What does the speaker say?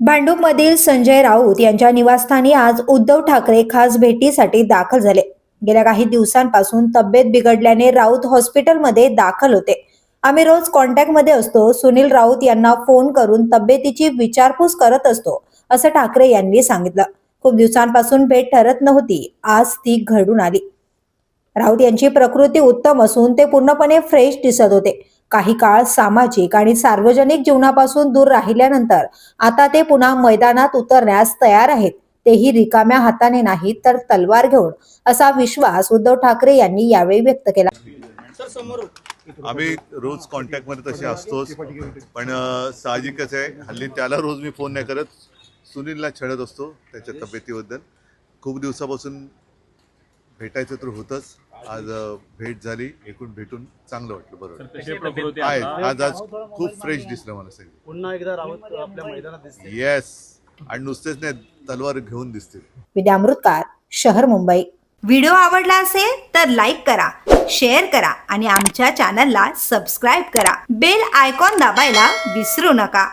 भांडूपमधील संजय राऊत यांच्या निवासस्थानी आज उद्धव ठाकरे खास भेटीसाठी दाखल झाले. गेल्या काही दिवसांपासून तब्येत बिघडल्याने राऊत हॉस्पिटलमध्ये दाखल होते. आम्ही रोज कॉन्टॅक्टमध्ये असतो सुनील राऊत यांना फोन करून तब्येतीची विचारपूस करत असतो असं ठाकरे यांनी सांगितलं. खूप दिवसांपासून भेट ठरत नव्हती आज ती घडून आली. राऊत यांची प्रकृती उत्तम असून ते पूर्णपणे फ्रेश दिसत होते. काही काळ सामाजिक आणि सार्वजनिक जीवनापासून दूर राहिल्यानंतर आता ते पुन्हा मैदानात उतरण्यास तयार आहेत. तेही रिकाम्या हाताने नाही तर तलवार घेऊन असा विश्वास उद्धव ठाकरे यांनी यावेळी व्यक्त केला. आम्ही रोज कॉन्टॅक्टमध्ये तसे असतोच पण साहजिकच आहे. हल्ली त्याला रोज मी फोन नाही करत. सुनीलला छळत असतो त्याच्या तब्येतीबद्दल. खूप दिवसापासून भेटायचं तर होतंच. आज भेट झाली एकूण भेटून चांगलं वाटलं बरोबर आहे आज आज खूप फ्रेश दिसलं मला सगळं. पुन्हा एकदा रावत आपल्या मैदानात येस आणि नुसतेच नाही तलवार घेऊन दिसतील. विद्यामृतकार शहर मुंबई. व्हिडिओ आवडला असेल तर लाईक करा शेअर करा आणि आमच्या चॅनलला सबस्क्राईब करा. बेल आयकॉन दाबायला विसरू नका.